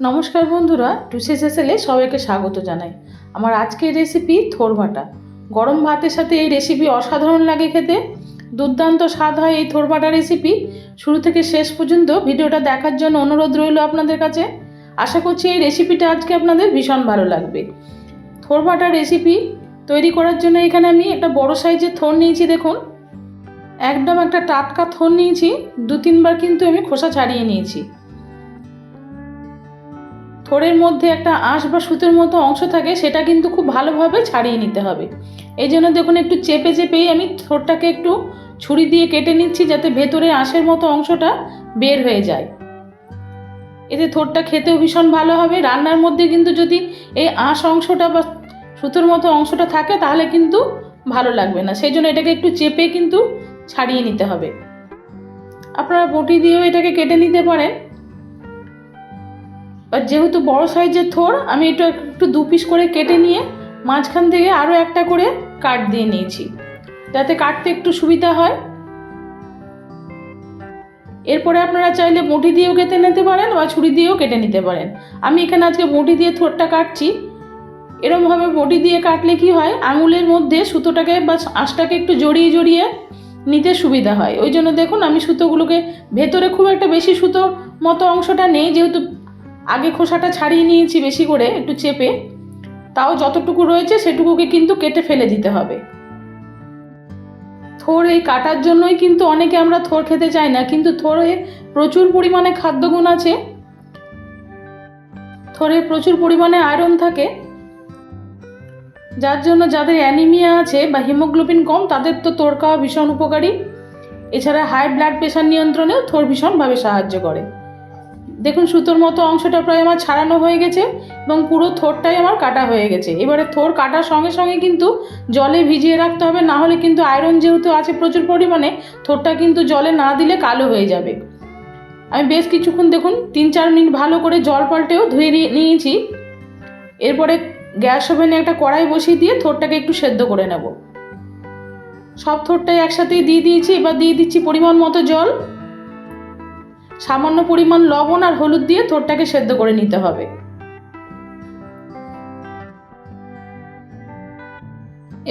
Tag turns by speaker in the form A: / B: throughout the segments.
A: নমস্কার বন্ধুরা, টুসি সেসেলে সবাইকে স্বাগত জানাই। আমার আজকের রেসিপি থোর ভাটা। গরম ভাতের সাথে এই রেসিপি অসাধারণ লাগে খেতে। দুর্দান্ত স্বাদ হয় এই থোর ভাটা রেসিপি শুরু থেকে শেষ পর্যন্ত ভিডিওটা দেখার জন্য অনুরোধ রইল আপনাদের কাছে। আশা করছি এই রেসিপিটা আজকে আপনাদের ভীষণ ভালো লাগবে। থোর ভাটা রেসিপি তৈরি করার জন্য এখানে আমি একটা বড় সাইজের থোর নিয়েছি, দেখুন। একদম একটা টাটকা থোর নিয়েছি। দু তিনবার কিন্তু আমি খোসা ছাড়িয়ে নিয়েছি। থোড়ের মধ্যে একটা আঁশ বা সুতোর মতো অংশ থাকে, সেটা কিন্তু খুব ভালোভাবে ছাড়িয়ে নিতে হবে। এই জন্য দেখুন, একটু চেপে চেপেই আমি থোড়টাকে একটু ছুরি দিয়ে কেটে নিচ্ছি, যাতে ভেতরে আঁশের মতো অংশটা বের হয়ে যায়। এতে থোড়টা খেতেও ভীষণ ভালো হবে। রান্নার মধ্যে কিন্তু যদি এই আঁশ অংশটা বা সুতোর মতো অংশটা থাকে, তাহলে কিন্তু ভালো লাগবে না। সেই জন্য এটাকে একটু চেপে কিন্তু ছাড়িয়ে নিতে হবে। আপনারা বটি দিয়েও এটাকে কেটে নিতে পারেন। আর যেহেতু বড় সাইজের থোর, আমি এটা একটু দু পিস করে কেটে নিয়ে মাঝখান থেকে আরও একটা করে কাট দিয়ে নিয়েছি। যাতে কাটতে একটু সুবিধা হয়। এরপরে আপনারা চাইলে বটি দিয়েও কেটে নিতে পারেন বা ছুরি দিয়েও কেটে নিতে পারেন। আমি এখানে আজকে বটি দিয়ে থোরটা কাটছি। এরমভাবে বটি দিয়ে কাটলে কি হয়? আঙুলের মধ্যে সুতোটাকে বা আঁশটাকে একটু জড়িয়ে জড়িয়ে নিতে সুবিধা হয়। ওই জন্য দেখুন, আমি সুতোগুলোকে ভেতরে খুব একটা বেশি সুতো মতো অংশটা নেই, যেহেতু আগে খোসাটা ছাড়িয়ে নিয়েছি বেশি করে, একটু চেপে। তাও যতটুকু রয়েছে সেটুকুকে কিন্তু কেটে ফেলে দিতে হবে। থোর এই কাটার জন্যই কিন্তু অনেকে আমরা থোর খেতে চাই না, কিন্তু থোরে প্রচুর পরিমাণে খাদ্যগুণ আছে। থোরে প্রচুর পরিমাণে আয়রন থাকে। যার জন্য যাদের অ্যানিমিয়া আছে বা হিমোগ্লোবিন কম, তাদের তো তোর খাওয়া ভীষণ উপকারী। এছাড়া হাই ব্লাড প্রেশার নিয়ন্ত্রণেও থোর ভীষণভাবে সাহায্য করে। দেখুন সুতোর মতো অংশটা প্রায় আমার ছাড়ানো হয়ে গেছে এবং পুরো থোরটাই আমার কাটা হয়ে গেছে। এবারে থোর কাটার সঙ্গে সঙ্গে কিন্তু জলে ভিজিয়ে রাখতে হবে, না হলে কিন্তু আয়রন যেহেতু আছে প্রচুর পরিমাণে, থোরটা কিন্তু জলে না দিলে কালো হয়ে যাবে। আমি বেশ কিছুক্ষণ দেখুন তিন চার মিনিট ভালো করে জল পাল্টেও ধুয়ে নিয়ে- নিয়েছি। এরপরে গ্যাস ওভেনে একটা কড়াই বসিয়ে দিয়ে থোরটাকে একটু সেদ্ধ করে নেব। সব থোরটাই একসাথেই দিয়ে দিয়েছি, এবার দিয়ে দিচ্ছি পরিমাণ মতো জল। সামান্য পরিমাণ লবণ আর হলুদ দিয়ে থোরটাকে সেদ্ধ করে নিতে হবে।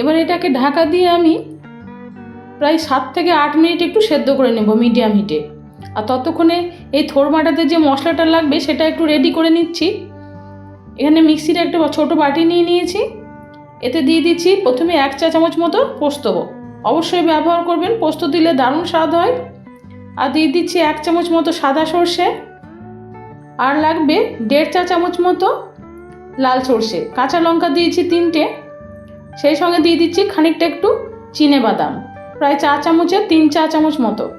A: এবার এটাকে ঢাকা দিয়ে আমি প্রায় সাত থেকে আট মিনিট একটু সেদ্ধ করে নেব মিডিয়াম হিটে। আর ততক্ষণে এই থোর বাটাতে যে মশলাটা লাগবে সেটা একটু রেডি করে নিচ্ছি। এখানে মিক্সির একটা ছোট বাটি নিয়ে নিয়েছি। এতে দিয়ে দিচ্ছি প্রথমে এক চা চামচ মতো পোস্ত। অবশ্যই ব্যবহার করবেন। পোস্ত দিলে দারুণ স্বাদ হয়। আর দিয়ে দিচ্ছি এক চামচ মতো সাদা সর্ষে। আর লাগবে দেড় চা চামচ মতো লাল সর্ষে। কাঁচা লঙ্কা দিয়েছি তিনটে। সেই সঙ্গে দিয়ে দিচ্ছি খানিকটা একটু চিনে বাদাম। প্রায় চা চামচের তিন চা চামচ মতো।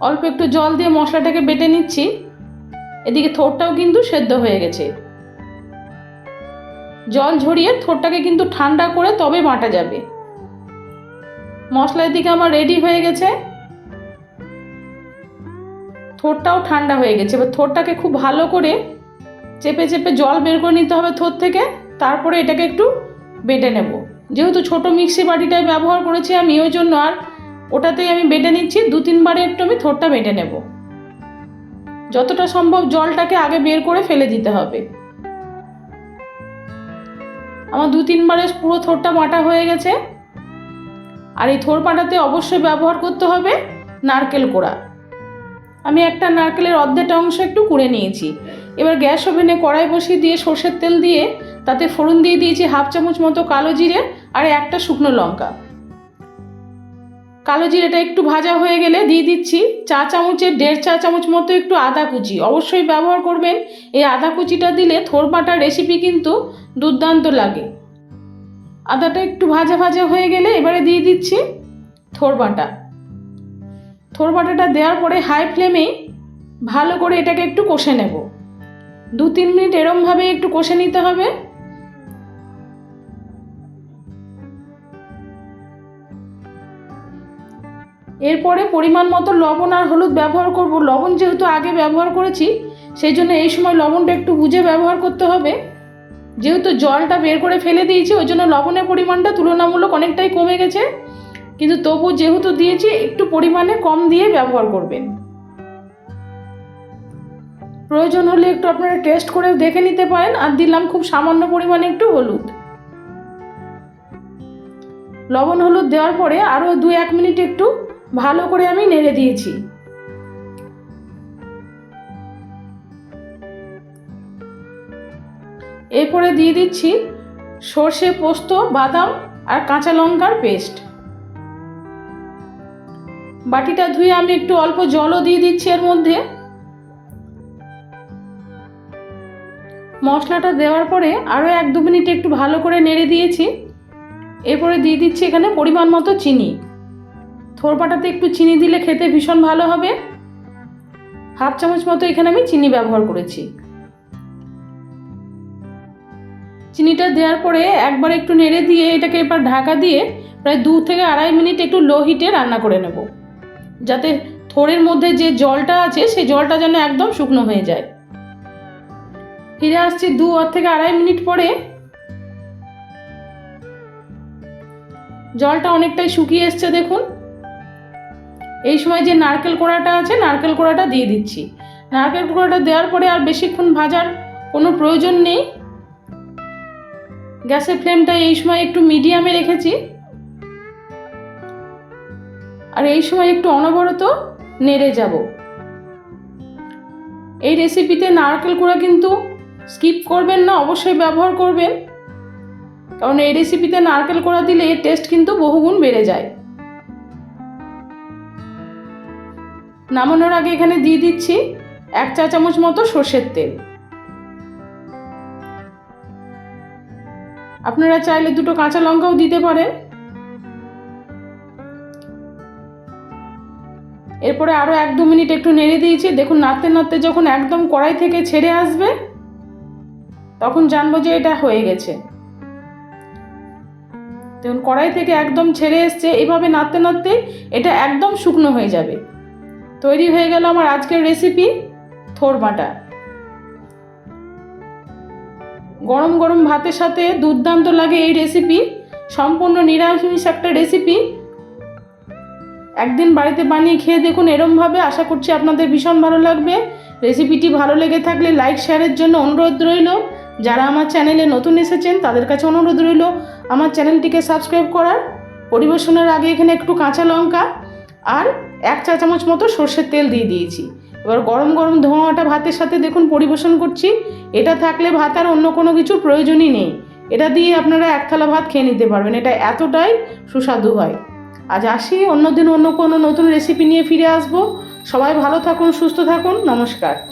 A: অল্প একটু জল দিয়ে মশলাটাকে বেটে নিচ্ছি। এদিকে থোরটাও কিন্তু সেদ্ধ হয়ে গেছে। জল ঝরিয়ে থোরটাকে কিন্তু ঠান্ডা করে তবে বাটা যাবে। মশলা এদিকে আমার রেডি হয়ে গেছে। থোরটাও ঠান্ডা হয়ে গেছে। এবার থোরটাকে খুব ভালো করে চেপে চেপে জল বের করে নিতে হবে থোর থেকে, তারপরে এটাকে একটু বেটে নেব। যেহেতু ছোট মিক্সি বাটিটাই ব্যবহার করেছি আমি, ওই জন্য আর ওটাতেই আমি বেটে নিচ্ছি। দু তিনবারে একটু আমি থোরটা বেটে নেব। যতটা সম্ভব জলটাকে আগে বের করে ফেলে দিতে হবে। আমার দু তিনবারে পুরো থোরটা মাটা হয়ে গেছে। আর এই থোর বাটাতে অবশ্যই ব্যবহার করতে হবে নারকেল কোড়া। আমি একটা নারকেলের অর্ধেকটা অংশ একটু কুড়ে নিয়েছি। এবার গ্যাস ওভেনে কড়াই বসিয়ে দিয়ে সর্ষের তেল দিয়ে তাতে ফোড়ন দিয়ে দিয়েছি হাফ চামচ মতো কালো জিরে আর একটা শুকনো লঙ্কা। কালো জিরেটা একটু ভাজা হয়ে গেলে দিয়ে দিচ্ছি চা চামচের দেড় চা চামচ মতো একটু আদা কুচি। অবশ্যই ব্যবহার করবেন। এই আদা কুচিটা দিলে থোর বাটার রেসিপি কিন্তু দুর্দান্ত লাগে। আদাটা একটু ভাজা ভাজা হয়ে গেলে এবারে দিয়ে দিচ্ছি থোর বাটা বাটাটা দেওয়ার পরে হাই ফ্লেমেই ভালো করে এটাকে একটু কষে নেব। দু তিন মিনিট এরমভাবে একটু কষে নিতে হবে। এরপরে পরিমাণ মতো লবণ আর হলুদ ব্যবহার করব। লবণ যেহেতু আগে ব্যবহার করেছি, সেই জন্য এই সময় লবণটা একটু বুঝে ব্যবহার করতে হবে। যেহেতু জলটা বের করে ফেলে দিয়েছি, ওই জন্য লবণের পরিমাণটা তুলনামূলক অনেকটাই কমে গেছে। কিন্তু তবু যেহেতু দিয়েছি, একটু পরিমাণে কম দিয়ে ব্যবহার করবেন। প্রয়োজন হলে একটু আপনারা টেস্ট করে দেখে নিতে পারেন। আর দিলাম খুব সামান্য পরিমাণে একটু হলুদ। লবণ হলুদ দেওয়ার পরে আরও দু এক মিনিট একটু ভালো করে আমি নেড়ে দিয়েছি। এরপরে দিয়ে দিচ্ছি সর্ষে পোস্ত, বাদাম আর কাঁচা লঙ্কার পেস্ট। বাটিটা ধুয়ে আমি একটু অল্প জলও দিয়ে দিচ্ছি এর মধ্যে। মশলাটা দেওয়ার পরে আরও এক দু মিনিট একটু ভালো করে নেড়ে দিয়েছি। এরপরে দিয়ে দিচ্ছি এখানে পরিমাণ মতো চিনি। থোরপাটাতে একটু চিনি দিলে খেতে ভীষণ ভালো হবে। হাফ চামচ মতো এখানে আমি চিনি ব্যবহার করেছি। চিনিটা দেওয়ার পরে একবার একটু নেড়ে দিয়ে এটাকে এবার ঢাকা দিয়ে প্রায় দু থেকে আড়াই মিনিট একটু লো হিটে রান্না করে নেব। যাতে থোড়ের মধ্যে যে জলটা আছে, সেই জলটা যেন একদম শুকনো হয়ে যায়। ফিরে আসছি দু থেকে আড়াই মিনিট পরে। জলটা অনেকটাই শুকিয়ে এসছে, দেখুন। এই সময় যে নারকেল কোড়াটা আছে, নারকেল কোড়াটা দিয়ে দিচ্ছি। নারকেল কোড়াটা দেওয়ার পরে আর বেশিক্ষণ ভাজার কোনো প্রয়োজন নেই। গ্যাসের ফ্লেমটা এই সময় একটু মিডিয়ামে রেখেছি। আর এই সময় একটু অনবরত নেড়ে যাব। এই রেসিপিতে নারকেল কোড়া কিন্তু স্কিপ করবেন না, অবশ্যই ব্যবহার করবেন। কারণ এই রেসিপিতে নারকেল কোড়া দিলে এর টেস্ট কিন্তু বহুগুণ বেড়ে যায়। নামানোর আগে এখানে দিয়ে দিচ্ছি এক চা চামচ মতো সর্ষের তেল। আপনারা চাইলে দুটো কাঁচা লঙ্কাও দিতে পারেন। এরপরে আরও এক দু মিনিট একটু নেড়ে দিয়েছি। দেখুন, নাড়তে নাড়তে যখন একদম কড়াই থেকে ছেড়ে আসবে, তখন জানব যে এটা হয়ে গেছে। দেখুন, কড়াই থেকে একদম ছেড়ে এসছে। এইভাবে নাড়তে নাড়তে এটা একদম শুকনো হয়ে যাবে। তৈরি হয়ে গেল আমার আজকের রেসিপি থোর বাটা। গরম গরম ভাতের সাথে দুর্দান্ত লাগে এই রেসিপি সম্পূর্ণ নিরামিষ একটা রেসিপি একদিন বাড়িতে বানিয়ে খেয়ে দেখুন, এরমভাবে আশা করছি আপনাদের ভীষণ ভালো লাগবে। রেসিপিটি ভালো লেগে থাকলে লাইক, শেয়ারের জন্য অনুরোধ রইল। যারা আমার চ্যানেলে নতুন এসেছেন, তাদের কাছে অনুরোধ রইল আমার চ্যানেলটিকে সাবস্ক্রাইব করার। পরিবেশনের আগে এখানে একটু কাঁচা লঙ্কা আর এক চা চামচ মতো সর্ষের তেল দিয়ে দিয়েছি। এবার গরম গরম ধোঁয়াটা ভাতের সাথে দেখুন পরিবেশন করছি। এটা থাকলে ভাত আর অন্য কোনো কিছু প্রয়োজনই নেই। এটা দিয়ে আপনারা এক থালা ভাত খেয়ে নিতে পারবেন। এটা এতটাই সুস্বাদু হয়। আজ আসি, অন্যদিন অন্য কোনো নতুন রেসিপি নিয়ে ফিরে আসব। সবাই ভালো থাকুন, সুস্থ থাকুন, নমস্কার।